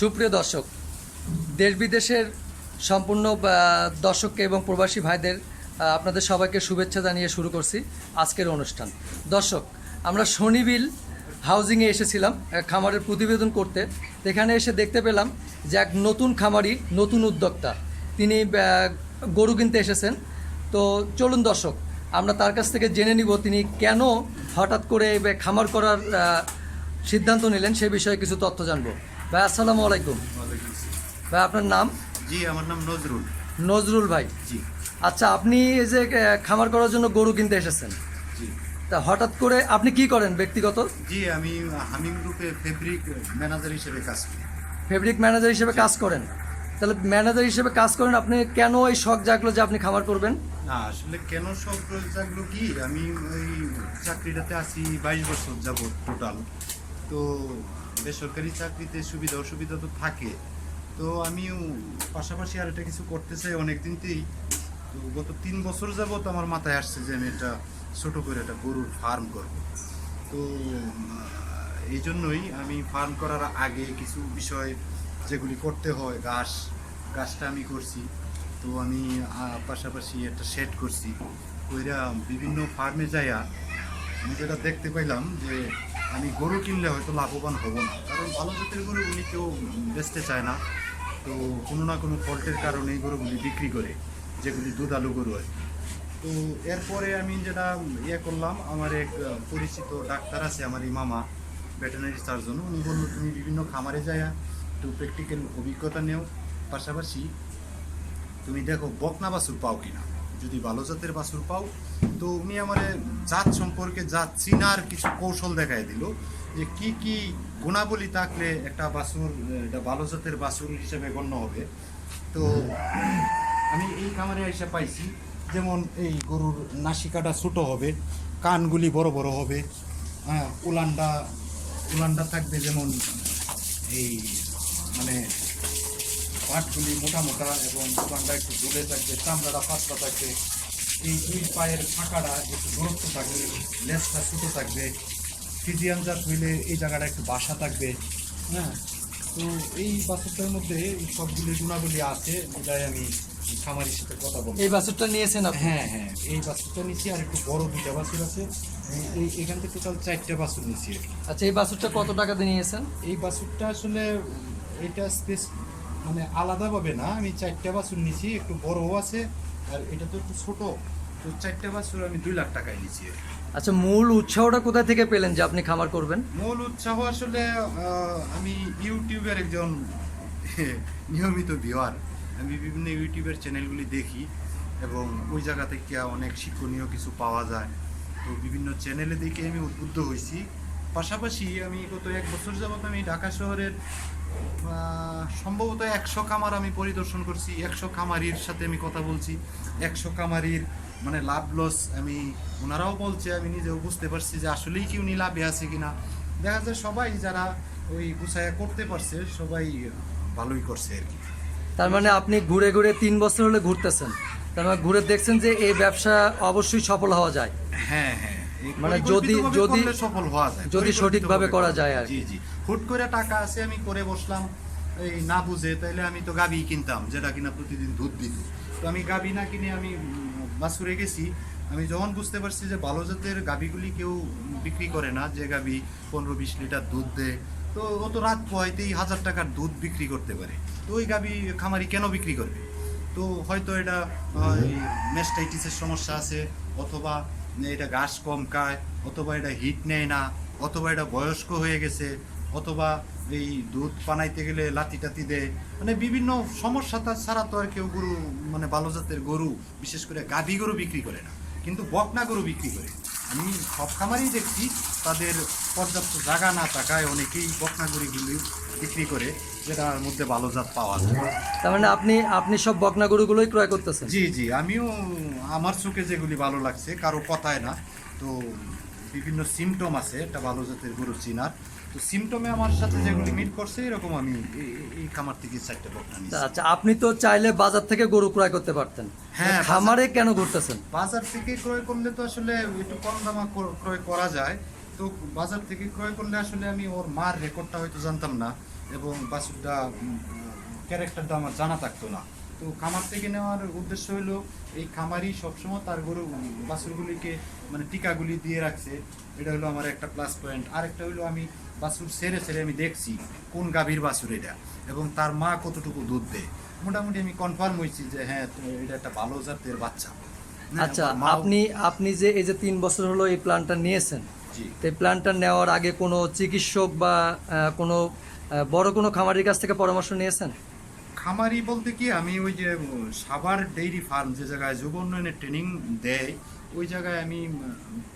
সুপ্রিয় দর্শক, দেশ বিদেশের সম্পূর্ণ দর্শককে এবং প্রবাসী ভাইদের আপনাদের সবাইকে শুভেচ্ছা জানিয়ে শুরু করছি আজকের অনুষ্ঠান। দর্শক, আমরা শনিবিল হাউজিংয়ে এসেছিলাম খামারের প্রতিবেদন করতে। এখানে এসে দেখতে পেলাম যে এক নতুন খামারি, নতুন উদ্যোক্তা। তিনি গরু কিনতে এসেছেন। তো চলুন দর্শক, আমরা তার কাছ থেকে জেনে নিব তিনি কেন হঠাৎ করে খামার করার সিদ্ধান্ত নিলেন, সে বিষয়ে কিছু তথ্য জানব। ভাই আসসালামু আলাইকুম। ভাই আপনার নাম? জি আমার নাম নজরুল। নজরুল ভাই। জি। আচ্ছা আপনি এই যে খামার করার জন্য গরু কিনতে এসেছেন। জি। তা হঠাৎ করে আপনি কি করেন ব্যক্তিগত? জি আমি হামিং গ্রুপে ফেব্রিক ম্যানেজার হিসেবে কাজ করি। ফেব্রিক ম্যানেজার হিসেবে কাজ করেন। তাহলে ম্যানেজার হিসেবে কাজ করেন আপনি কেন এই শখ জাগলো যে আপনি খামার করবেন? না আসলে কেন সব জাগলো কি? আমি ওই চাকরিটাতে আছি বাইশ বছর যাব টোটাল তো বেসরকারি চাকরিতে সুবিধা, অসুবিধা তো থাকে। তো আমিও পাশাপাশি আর এটা কিছু করতে চাই অনেক দিনতেই তো গত তিন বছর যাবত আমার মাথায় আসছে যে আমি এটা ছোটো করে একটা গরুর ফার্ম করব। তো এই জন্যই আমি ফার্ম করার আগে কিছু বিষয় যেগুলি করতে হয়, ঘাস, ঘাসটা আমি করছি। তো আমি পাশাপাশি একটা সেট করছি। কইরা বিভিন্ন ফার্মে যাইয়া আমি যেটা দেখতে পাইলাম যে আমি গরু কিনলে হয়তো লাভবান হব না। কারণ ভালো জাতের গরু উনি কেউ বেচতে চায় না। তো কোনো না কোনো ফল্টের কারণে এই গরুগুলি বিক্রি করে, যেগুলি দুধ আলু গরু হয়। তো এরপরে আমি যেটা ইয়ে করলাম, আমার এক পরিচিত ডাক্তার আছে, আমার এই মামা ভেটেনারি সার্জন উনি বলল, তুমি বিভিন্ন খামারে যায়া একটু প্র্যাকটিক্যাল অভিজ্ঞতা নেও। পাশাপাশি তুমি দেখো বকনা বাছুর পাও কিনা। যদি ভালো জাতের বাছুর পাও। তো উনি আমার জাত সম্পর্কে, জাত চিনার কিছু কৌশল দেখাই দিল যে কি কি গুণাবলী থাকলে একটা বাছুর, একটা ভালো জাতের বাছুর হিসেবে গণ্য হবে। তো আমি এই খামারে এসে পাইছি, যেমন এই গরুর নাসিকাটা ছোটো হবে, কানগুলি বড় বড় হবে হ্যাঁ উলানটা উলানটা থাকবে যেমন এই মানে পাটগুলি মোটা মোটা এবং দোকানটা একটু ঝুলে থাকবে চামড়াটা পাতলা থাকবে। এই দুই পায়ের ফাঁকাটা একটু দূরত্ব থাকবে লেজটা ছোটো থাকবে। ফিজিয়ান জাত হইলে এই জায়গাটা একটু বাসা থাকবে। হ্যাঁ তো এই বাছরটার মধ্যে এই সবগুলি গুণাগুলি আছে যেটাই আমি খামারির সাথে কথা বলব। এই বাছুরটা নিয়েছেন হ্যাঁ হ্যাঁ এই বাছুরটা নিচ্ছি আর একটু বড় দুইটা বাছুর আছে। এই- এখান থেকে টোটাল চারটে বাছুর নিচ্ছি আচ্ছা এই বাছুরটা কত টাকা দিয়ে নিয়েছেন? এই বাছুরটা আসলে এটা স্পেস মানে আলাদাভাবে না আমি চারটে বাছুর নিছি একটু বড়ও আছে আর এটা তো একটু ছোট। তো চারটে বাছুর আমি দুই লাখ টাকায় নিছি। আচ্ছা মূল উৎসাহটা কোথায় থেকে পেলেন যে আপনি খামার করবেন? মূল উৎসাহ আসলে আমি ইউটিউবের একজন নিয়মিত ভিওয়ার আমি বিভিন্ন ইউটিউবের চ্যানেলগুলি দেখি এবং ওই জায়গা থেকে অনেক শিক্ষণীয় কিছু পাওয়া যায়। তো বিভিন্ন চ্যানেলে দেখে আমি উদ্বুদ্ধ হয়েছি পাশাপাশি আমি গত এক বছর যাবত আমি ঢাকা শহরের সম্ভবত একশো খামার আমি পরিদর্শন করছি একশো খামারির সাথে আমি কথা বলছি একশো খামারির মানে লাভ লস আমি ওনারাও বলছে আমি নিজেও বুঝতে পারছি যে আসলেই কি উনি লাভে আছে কিনা। দেখা যায় সবাই যারা ওই গুছায়া করতে পারছে সবাই ভালোই করছে আর কি। তার মানে আপনি ঘুরে ঘুরে তিন বছর হলে ঘুরতেছেন। তার মানে ঘুরে দেখছেন যে এই ব্যবসা অবশ্যই সফল হওয়া যায়। হ্যাঁ হ্যাঁ মানে যদি- যদি- সফল হওয়া যায় যদি সঠিকভাবে করা যায় আর কি। জি জি। হুট করে টাকা আছে, আমি করে বসলাম। এই না বুঝে, তাইলে আমি তো গাবি কিনতাম, যেটা কিনা প্রতিদিন দুধ দিত। তো আমি গাবি না কিনে আমি বাছুরে গেছি। আমি যখন বুঝতে পারছি যে ভালো জাতের গাবিগুলি কেউ বিক্রি করে না, যে গাবি পনেরো বিশ লিটার দুধ দেয়, তো অত রাত পোহাইতেই হাজার টাকার দুধ বিক্রি করতে পারে। তো ওই গাবি খামারি কেন বিক্রি করবে? তো হয়তো এটা মেস্টাইটিসের সমস্যা আছে, অথবা এটা ঘাস কম খায়, অথবা এটা হিট নেয় না, অথবা এটা বয়স্ক হয়ে গেছে অথবা এই দুধ পানাইতে গেলে লাতি টাতি দেয়। মানে বিভিন্ন সমস্যা তা ছাড়া তো আর কেউ গরু মানে ভালো জাতের গরু বিশেষ করে গাভী গরু বিক্রি করে না। কিন্তু বকনা গরু বিক্রি করে। আমি সব খামারেই দেখছি তাদের পর্যাপ্ত জায়গা না থাকায় অনেকেই বকনা গরুগুলি বিক্রি করে যেটার মধ্যে ভালো জাত পাওয়া যায়। তার মানে আপনি আপনি সব বকনা গরুগুলোই ক্রয় করতেছেন? জি জি আমিও আমার চোখে যেগুলি ভালো লাগছে কারও কথায় না। তো বিভিন্ন সিমটম আছে একটা ভালো জাতের গরু চিনার। তো সিমটমে আমার সাথে যেগুলি মিট করছে এরকম আমি এই- খামার থেকে চারটে বকনা আচ্ছা আপনি তো চাইলে বাজার থেকে গরু ক্রয় করতে পারতেন। হ্যাঁ, খামারে কেন ঘুরতেছেন? বাজার থেকে ক্রয় করলে তো আসলে একটু কম দামা ক্র- ক্রয় করা যায়। তো বাজার থেকে ক্রয় করলে আসলে আমি ওর মার রেকর্ডটা হয়তো জানতাম না এবং বাছুরটা ক্যারেক্টারটা আমার জানা থাকতো না। তো খামার থেকে নেওয়ার উদ্দেশ্য হলো এই খামারই সবসময় তার গরু বাছুরগুলিকে মানে টিকাগুলি দিয়ে রাখছে। এটা হলো আমার একটা প্লাস পয়েন্ট আরেকটা হলো আমি বাছুর সেরে সেরে আমি দেখছি কোন গাভীর বাছুর এটা এবং তার মা কতটুকু দুধ দেয়। মোটামুটি আমি কনফার্ম হয়েছি যে হ্যাঁ এটা একটা ভালো জাতের বাচ্চা। হ্যাঁ, আচ্ছা আপনি আপনি যে এই যে তিন বছর হলো এই প্ল্যানটা নিয়েছেন এই প্ল্যানটা নেওয়ার আগে কোনো চিকিৎসক বা কোনো বড় কোনো খামারির কাছ থেকে পরামর্শ নিয়েছেন? খামারি বলতে কি আমি ওই যে সাভার ডেইরি ফার্ম যে জায়গায় যুব উন্নয়নের ট্রেনিং দেয় ওই জায়গায় আমি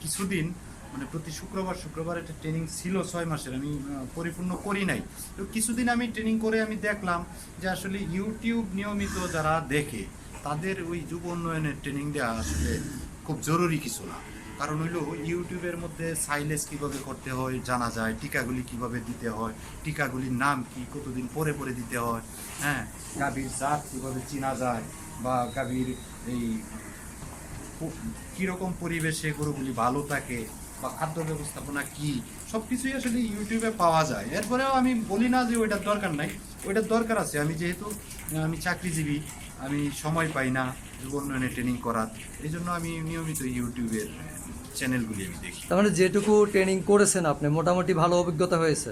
কিছুদিন মানে প্রতি শুক্রবার শুক্রবার একটা ট্রেনিং ছিল ছয় মাসের, আমি পরিপূর্ণ করি নাই। তো কিছুদিন আমি ট্রেনিং করে আমি দেখলাম যে আসলে ইউটিউব নিয়মিত যারা দেখে, তাদের ওই যুব উন্নয়নের ট্রেনিং দেওয়া আসলে খুব জরুরি কিছু না। কারণ হইল ইউটিউবের মধ্যে সাইলেস কীভাবে করতে হয়, জানা যায়, টিকাগুলি কীভাবে দিতে হয়, টিকাগুলির নাম কি, কতদিন পরে পরে দিতে হয় হ্যাঁ? গাভীর জাত কীভাবে চেনা যায় বা গাভীর এই কীরকম পরিবেশে গরুগুলি ভালো থাকে বা খাদ্য ব্যবস্থাপনা কি? সব কিছুই আসলে ইউটিউবে পাওয়া যায়। এরপরেও আমি বলি না যে ওইটার দরকার নাই। ওইটার দরকার আছে। আমি যেহেতু আমি চাকরিজীবী আমি সময় পাই না যুব উন্নয়নে ট্রেনিং করার। এই জন্য আমি নিয়মিত ইউটিউবের চ্যানেলগুলি আমি দেখি। তার মানে যেটুকু ট্রেনিং করেছেন আপনি মোটামুটি ভালো অভিজ্ঞতা হয়েছে।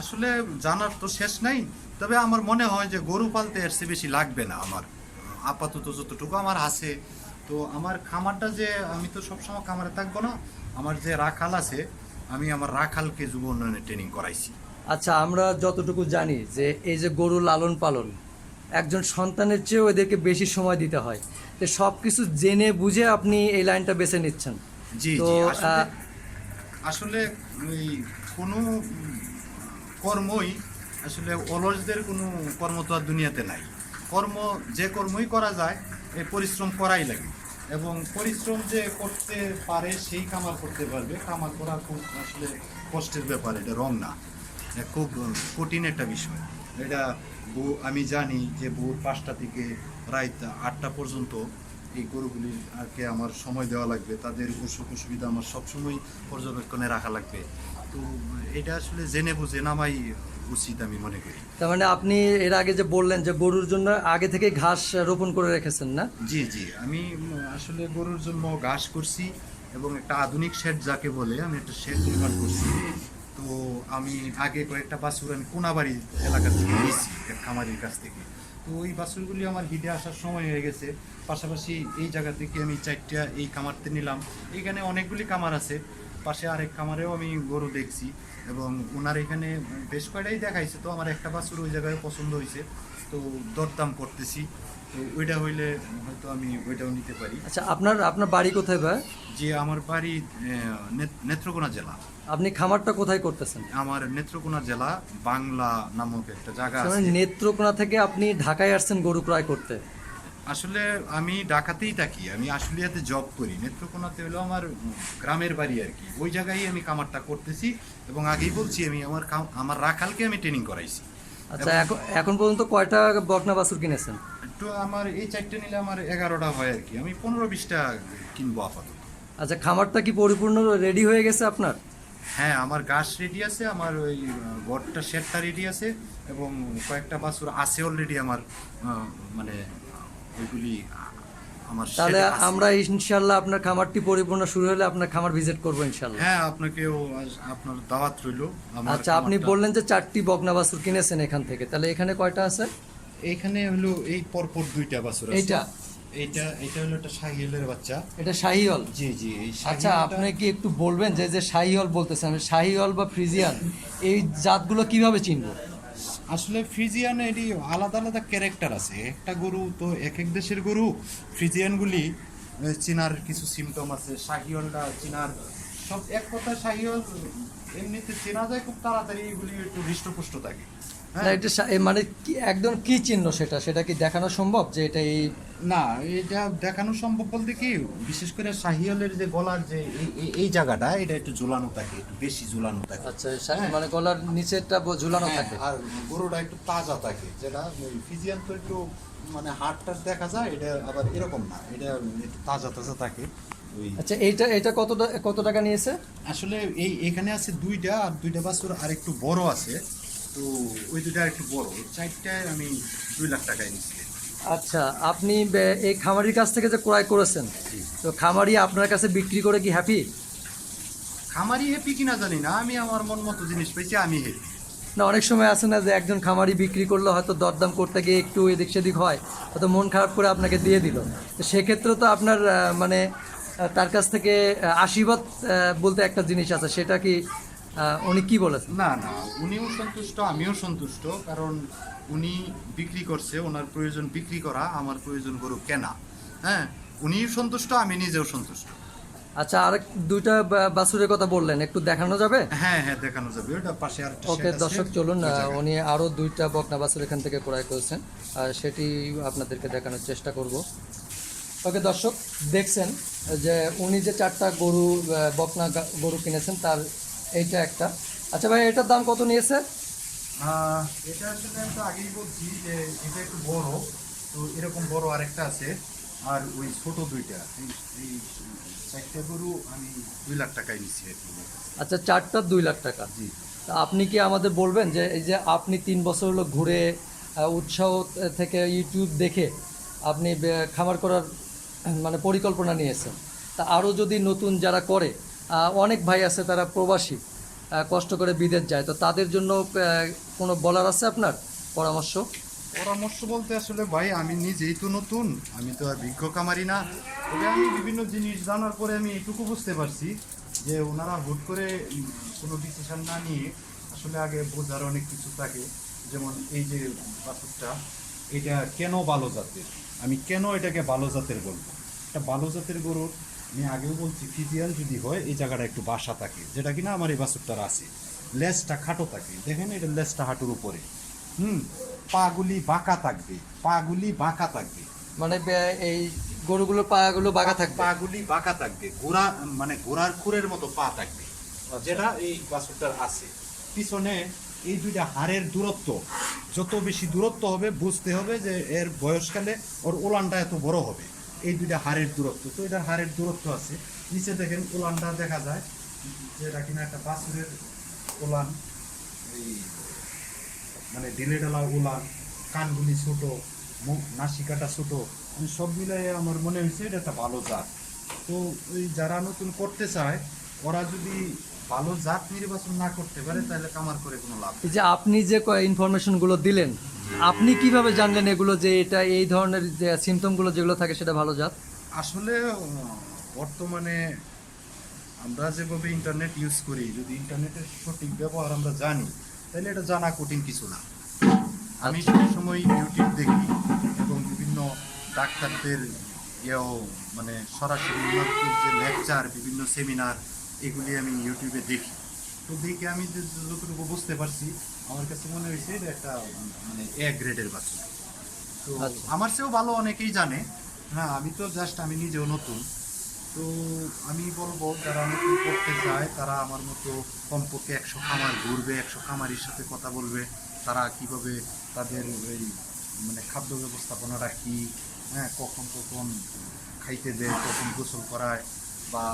আসলে জানার তো শেষ নাই। তবে আমার মনে হয় যে গরু পালতে এর চেয়ে বেশি লাগবে না আমার। আপাতত যতটুকু আমার আছে। তো আমার খামারটা যে আমি তো সবসময় খামারে থাকব না। আমার যে রাখাল আছে আমি আমার রাখালকে যুব উন্নয়নে ট্রেনিং করাইছি। আচ্ছা আমরা যতটুকু জানি যে এই যে গরু লালন পালন একজন সন্তানের চেয়েও এদেরকে বেশি সময় দিতে হয়। তো সব কিছু জেনে বুঝে আপনি এই লাইনটা বেছে নিচ্ছেন। জি তো, আসলে ওই কোনো কর্মই আসলে অলসদের কোনো কর্ম তো আর দুনিয়াতে নাই। কর্ম যে কর্মই করা যায় এই পরিশ্রম করাই লাগে। এবং পরিশ্রম যে করতে পারে সেই কামার করতে পারবে। কামার করা খুব আসলে কষ্টের ব্যাপার, এটা রং না। এটা খুব কঠিন একটা বিষয়। এটা আমি জানি যে ভোর পাঁচটা থেকে রাত আটটা পর্যন্ত এই গরুগুলির আরকে আমার সময় দেওয়া লাগবে। তাদের অসুখ অসুবিধা আমার সবসময় পর্যবেক্ষণে রাখা লাগবে। তো এটা আসলে জেনে বুঝে নামাই উচিত আমি মনে করি। তার মানে আপনি এর আগে যে বললেন যে গরুর জন্য আগে থেকে ঘাস রোপণ করে রেখেছেন না? জি জি। আমি আসলে গরুর জন্য ঘাস করছি এবং একটা আধুনিক শেড যাকে বলে আমি একটা শেড নির্মাণ করছি। তো আমি আগে কয়েকটা বাছুর আমি কোনাবাড়ি এলাকা থেকে নিয়েছি খামারির কাছ থেকে। তো ওই বাছুরগুলি আমার হিটে আসার সময় হয়ে গেছে। পাশাপাশি এই জায়গা থেকে আমি চারটা এই খামারতে নিলাম। এখানে অনেকগুলি খামার আছে। পাশে আরেক খামারেও আমি গরু দেখছি এবং ওনার এখানে বেশ কয়টাই দেখাইছে তো আমার একটা বাছুর ওই জায়গায় পছন্দ হয়েছে তো দরদাম করতেছি তো ওইটা হইলে হয়তো আমি ওইটাও নিতে পারি। আচ্ছা আপনার আপনার বাড়ি কোথায় ভাই? যে আমার বাড়ি নেত্রকোনা জেলা। আপনি খামারটা কোথায় করতেছেন? আমার নেত্রকোনা জেলা বাংলা নামক একটা জায়গা মানে নেত্রকোনা থেকে আপনি ঢাকায় আসছেন গরু ক্রয় করতে? আসলে আমি ঢাকাতেই থাকি আমি আশুলিয়াতে জব করি। নেত্রকোনাতে হলো আমার গ্রামের বাড়ি আর কি। ওই জায়গায় আমি কামারটা করতেছি এবং আগেই বলছি আমি আমার আমার রাখালকে আমি ট্রেনিং করাইছি। আচ্ছা এখন এখন পর্যন্ত কয়টা বকনা বাছুর কিনেছেন? তো আমার এই চারটে নিলে আমার এগারোটা হয় আর কি। আমি পনেরো বিশটা কিনবো আপাতত। আচ্ছা খামারটা কি পরিপূর্ণ রেডি হয়ে গেছে আপনার? হ্যাঁ আমার গাছ রেডি আছে আমার ওই গড়টা শেডটা রেডি আছে এবং কয়েকটা বাছুর আছে অলরেডি আমার মানে ওইগুলি আমার তাহলে। আমরা ইনশাল্লাহ আপনার খামারটি পরিপূর্ণ শুরু হলে আপনার খামার ভিজিট করব ইনশাল্লাহ হ্যাঁ আপনাকেও আপনার দাওয়াত রইল। আচ্ছা আপনি বললেন যে চারটি বকনা বাছুর কিনেছেন এখান থেকে। তাহলে এখানে কয়টা আছে? এইখানে হলো এই পরপর দুইটা বাছুর আছে। এইটা? এইটা এটা হলো একটা শাহিয়েলের বাচ্চা। এটা শাহিওল? জি জি আচ্ছা আপনি কি একটু বলবেন যে যে শাহিওল বলতেছেন আমি শাহিওল বা ফ্রিজিয়ান এই জাতগুলো কীভাবে চিনবো? আসলে ফ্রিজিয়ান এরই আলাদা আলাদা ক্যারেক্টার আছে। একটা গরু তো এক এক দেশের গরু। ফ্রিজিয়ানগুলি চিনার কিছু সিমটম আছে শাহিওলটা চিনার। সব এক কথা শাহিওল এমনিতে চেনা যায় খুব তাড়াতাড়ি এগুলি একটু হৃষ্টপুষ্ট থাকে। না হ্যাঁ এটা শা- মানে কি একদম কি চিহ্ন সেটা? সেটা কি দেখানো সম্ভব যে এটা এই না এটা দেখানো সম্ভব বলতে কি বিশেষ করে শাহিওলের যে গলার যে এই- জায়গাটা এটা একটু ঝুলানো থাকে একটু বেশি ঝুলানো থাকে। আচ্ছা শা- মানে গলার নিচেরটা ঝুলানো হ্যাঁ, থাকে। আর গরুটা একটু তাজা থাকে যেটা ওই ফিজিয়ান তো একটু মানে হাটটা দেখা যায় এটা আবার এরকম না এটা একটু তাজা তাজা থাকে আচ্ছা এইটা এটা কত কত টাকা নিয়েছে? আসলে এই এখানে আছে দুইটা আর দুইটা বাছুর আর একটু বড় আছে। তো ওই দুটা একটু বড়। চারটায় আমি দুই লাখ টাকায় নিচ্ছি। আচ্ছা আপনি এই খামারির কাছ থেকে যে ক্রয় করেছেন তো খামারি আপনার কাছে বিক্রি করে কি হ্যাপি খামারি হ্যাপি কিনা জানি না আমি আমার মন মতো জিনিস পেয়েছি আমি হ্যাপি না অনেক সময় আছে না যে একজন খামারি বিক্রি করলে হয়তো দরদাম করতে গিয়ে একটু এদিক সেদিক হয় হয়তো মন খারাপ করে আপনাকে দিয়ে দিল। তো সেক্ষেত্রে তো আপনার মানে তার কাছ থেকে আশীর্বাদ বলতে একটা জিনিস আছে সেটা কি উনি কি বলেছেন? না না উনিও সন্তুষ্ট আমিও সন্তুষ্ট কারণ উনি বিক্রি করছে ওনার প্রয়োজন বিক্রি করা আমার প্রয়োজন গরু কেনা। হ্যাঁ উনিও সন্তুষ্ট আমি নিজেও সন্তুষ্ট। আচ্ছা আরেক দুইটা বাছুরের কথা বললেন একটু দেখানো যাবে? হ্যাঁ হ্যাঁ দেখানো যাবে ওটা পাশে আর ওকে দর্শক চলুন উনি আরও দুইটা বকনা বাছুর এখান থেকে ক্রয় করেছেন আর সেটি আপনাদেরকে দেখানোর চেষ্টা করব। ওকে দর্শক দেখছেন যে উনি যে চারটা গরু বকনা গরু কিনেছেন তার এইটা একটা। আচ্ছা ভাই এটার দাম কত নিয়েছে এটা আসলে আমি তো আগেই বলছি যে এটা একটু বড় তো এরকম বড় আরেকটা আছে। আর ওই ছোট দুইটা এই চারটা গরু আমি দুই লাখ টাকায় নিচ্ছি আচ্ছা চারটা দুই লাখ টাকা। জি। তা আপনি কি আমাদের বলবেন যে এই যে আপনি তিন বছর হলো ঘুরে উৎসাহ থেকে ইউটিউব দেখে আপনি খামার করার মানে পরিকল্পনা নিয়েছেন। তা আরও যদি নতুন যারা করে অনেক ভাই আছে তারা প্রবাসী কষ্ট করে বিদেশ যায়। তো তাদের জন্য কোনো বলার আছে আপনার পরামর্শ? পরামর্শ বলতে আসলে ভাই, আমি নিজেই তো নতুন, আমি তো আর বিজ্ঞ কামারি না। তবে আমি বিভিন্ন জিনিস জানার পরে আমি এটুকু বুঝতে পারছি যে ওনারা হুট করে কোনো ডিসিশন না নিয়ে আসলে আগে বোঝার অনেক কিছু থাকে। যেমন এই যে বাছুরটা, এটা কেন ভালো জাতের? আমি কেন এটাকে ভালো জাতের বলব? এটা ভালো জাতের গরুর আমি আগেও বলছি ফিজিয়াল যদি হয় এই জায়গাটা একটু বাসা থাকে যেটা কিনা আমার এই বাছুরটার আছে। লেজটা খাটো থাকে। দেখেন এটা লেজটা হাঁটুর উপরে। হুম পাগুলি বাঁকা থাকবে পাগুলি বাঁকা থাকবে। মানে এই গরুগুলোর পাগুলো বাঁকা থাকবে? পাগুলি বাঁকা থাকবে গোড়া মানে গোড়ার খুরের মতো পা থাকবে যেটা এই বাছুরটার আছে। পিছনে এই দুইটা হাড়ের দূরত্ব যত বেশি দূরত্ব হবে বুঝতে হবে যে এর বয়সকালে ওর ওলানটা এত বড় হবে। এই দুইটা হাড়ের দূরত্ব। তো এটার হাড়ের দূরত্ব আছে। নিচে দেখেন ওলানটা দেখা যায় যেটা কিনা একটা বাছুরের ওলান। এই মানে ঢিলে ডালা ওলান, কানগুলি ছোট, মুখ, নাসিকাটা ছোট। আমি সব মিলাই আমার মনে হয়েছে এটা একটা ভালো জাত। তো ওই যারা নতুন করতে চায়, ওরা যদি ভালো জাত নির্বাচন না করতে পারে তাহলে কামার করে কোনো লাভ এই যে আপনি যে ইনফরমেশনগুলো দিলেন আপনি কীভাবে জানলেন এগুলো যে এটা এই ধরনের যে সিমটমগুলো যেগুলো থাকে সেটা ভালো জাত? আসলে বর্তমানে আমরা যেভাবে ইন্টারনেট ইউজ করি যদি ইন্টারনেটের সঠিক ব্যবহার আমরা জানি তাহলে এটা জানা কঠিন কিছু না। আমি সেই সময় ইউটিউব দেখি এবং বিভিন্ন ডাক্তারদের ইয়েও মানে সরাসরি যে লেকচার বিভিন্ন সেমিনার এগুলি আমি ইউটিউবে দেখি। তো দেখে আমি যে যতটুকু বুঝতে পারছি আমার কাছে মনে হয়েছে এটা একটা মানে এ গ্রেডের বাচ্চা। তো আচ্ছা। আমার চেয়েও ভালো অনেকেই জানে। হ্যাঁ আমি তো জাস্ট আমি নিজেও নতুন। তো আমি বলব যারা নতুন করতে চায় তারা আমার মতো কমপক্ষে একশো খামার ঘুরবে একশো খামারির সাথে কথা বলবে। তারা কীভাবে তাদের ওই মানে খাদ্য ব্যবস্থাপনাটা কী হ্যাঁ কখন কখন খাইতে দেয় কখন গোসল করায় বা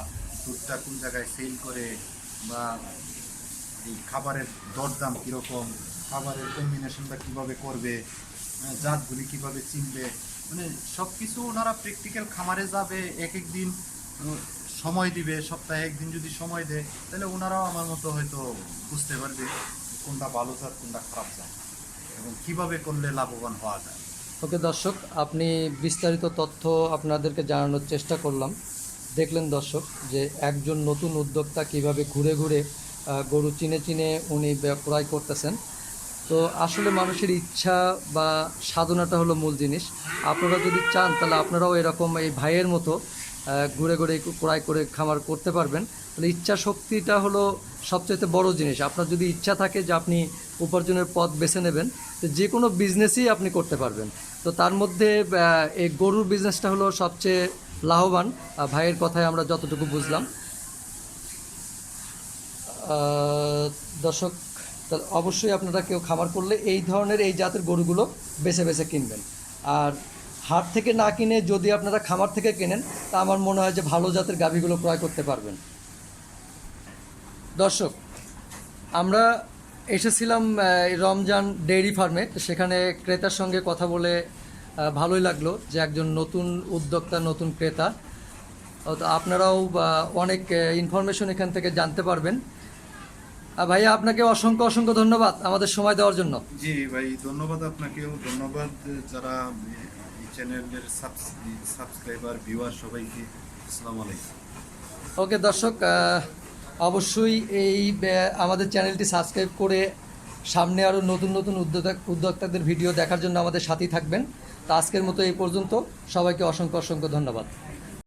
দুধটা কোন জায়গায় সেল করে বা এই খাবারের দরদাম কীরকম খাবারের কম্বিনেশনটা কীভাবে করবে হ্যাঁ, জাতগুলি কীভাবে চিনবে মানে সব কিছু ওনারা প্র্যাকটিক্যাল খামারে যাবে এক এক দিন সময় দিবে সপ্তাহে একদিন যদি সময় দেয় তাহলে ওনারাও আমার মতো হয়তো বুঝতে পারবে কোনটা ভালো জাত কোনটা খারাপ জাত এবং কীভাবে করলে লাভবান হওয়া যায়। ওকে দর্শক আপনি বিস্তারিত তথ্য আপনাদেরকে জানানোর চেষ্টা করলাম। দেখলেন দর্শক যে একজন নতুন উদ্যোক্তা কীভাবে ঘুরে ঘুরে গরু চিনে চিনে উনি ক্রয় করতেছেন। তো আসলে মানুষের ইচ্ছা বা সাধনাটা হলো মূল জিনিস। আপনারা যদি চান তাহলে আপনারাও এরকম এই ভাইয়ের মতো ঘুরে ঘুরে ক্রয় করে খামার করতে পারবেন। তাহলে ইচ্ছা শক্তিটা হলো সবচেয়ে বড় জিনিস। আপনার যদি ইচ্ছা থাকে যে আপনি উপার্জনের পথ বেছে নেবেন, তো যে কোনো বিজনেসই আপনি করতে পারবেন। তো তার মধ্যে এই গরুর বিজনেসটা হলো সবচেয়ে লাভবান আহ, ভাইয়ের কথায় আমরা যতটুকু বুঝলাম। দর্শক অবশ্যই আপনারা কেউ খামার করলে এই ধরনের এই জাতের গরুগুলো বেছে বেছে কিনবেন। আর হাট থেকে না কিনে যদি আপনারা খামার থেকে কেনেন তা আমার মনে হয় যে ভালো জাতের গাভীগুলো ক্রয় করতে পারবেন। দর্শক আমরা এসেছিলাম রমজান ডেইরি ফার্মে সেখানে ক্রেতার সঙ্গে কথা বলে ভালোই লাগল যে একজন নতুন উদ্যোক্তা নতুন ক্রেতা। তো আপনারাও অনেক ইনফরমেশন এখান থেকে জানতে পারবেন। ভাইয়া আপনাকে অসংখ্য অসংখ্য ধন্যবাদ আমাদের সময় দেওয়ার জন্য। জি ভাই ধন্যবাদ আপনাকেও। ধন্যবাদ যারা এই চ্যানেলের সাবস্ক্রাইবার ভিউয়ার সবাইকে। আসসালামু আলাইকুম। ওকে দর্শক অবশ্যই এই আমাদের চ্যানেলটি সাবস্ক্রাইব করে সামনে আরও নতুন নতুন উদ্যোক্তা উদ্যোক্তাদের ভিডিও দেখার জন্য আমাদের সাথেই থাকবেন। আজকের মতো এই পর্যন্ত। সবাইকে অসংখ্য অসংখ্য ধন্যবাদ।